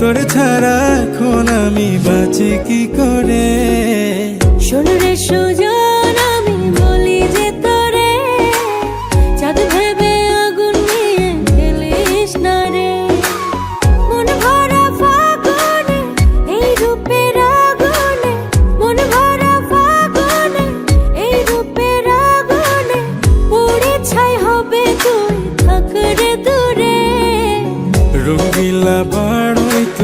তোর ছাড়া এখন আমি বাঁচি কি করে? শোনো রে সুজন আমি বলি যে তোরে চাঁদ ভেবে আগুন নিয়ে খেলিস না রে। মন ভরা ফাগুনে এই রূপের আগুনে মন ভরা ফাগুনে এই রূপের আগুনে পুড়ে ছাই হবে তুই থাক রে দূরে। রঙ্গিলা বাড়ই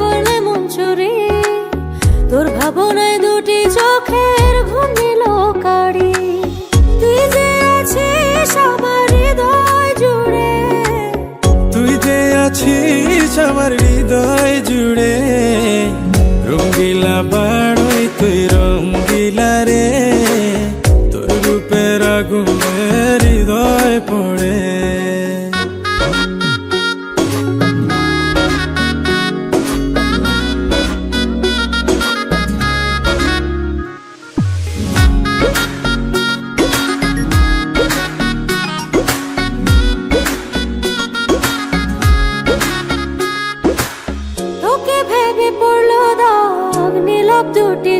করলে মন চুরি। তোর ভাবনায় দুটি চোখের ঘুম নিল কারি তুই যে আছিস আমার হৃদয় জুড়ে। তুই যে আছিস আমার হৃদয় জুড়ে। রঙ্গিলা বাড়ই তুই রঙ্গিলা রে। তোর রূপের আগুনে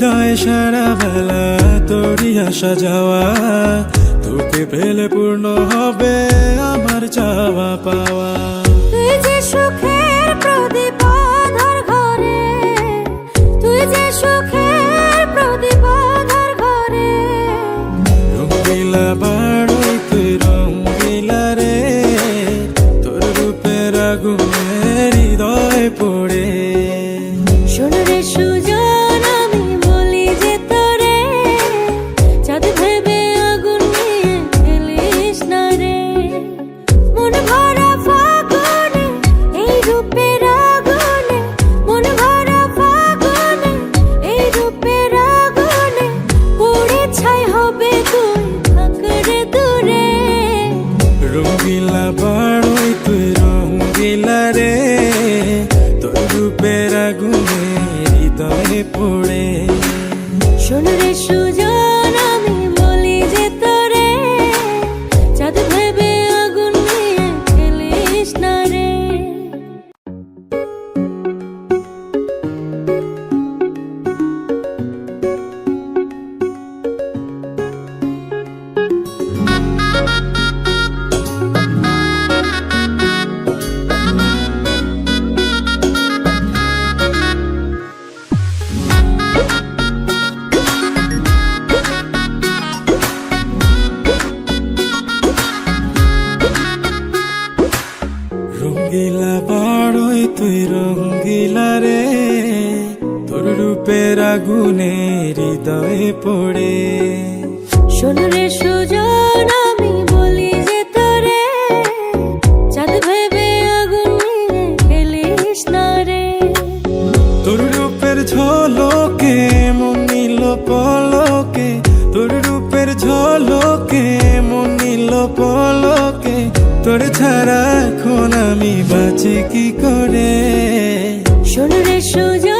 হৃদয় সারা বেলা তোরই আসা যাওয়া তোকে পেলে পূর্ণ হবে আমার চাওয়া পাওয়া। তুই যে সুখের প্রদীপ আধার ঘরে তুই যে সুখের প্রদীপ আধার ঘরে। রঙ্গিলা বাড়ই তুই রঙ্গিলা রে তোর রূপের আগুনে হৃদয় পড়ে রূপের আগুনে হৃদয়ে পড়ে। শোনরে সুজন আমি বলি যে তোরে চাঁদ ভেবে আগুন নিয়ে খেলিস না রে। তোর রূপের ঝলকে মন নিল পলকে। তোর রূপের ঝলকে মন নিল পলকে। তোর ছাড়া এখন আমি বাঁচি কি করে? শোনরে সুজন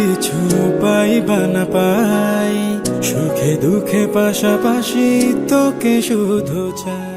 আর পাই বা না পাই সুখে দুঃখে পাশাপাশি তোকে শুধু চাই।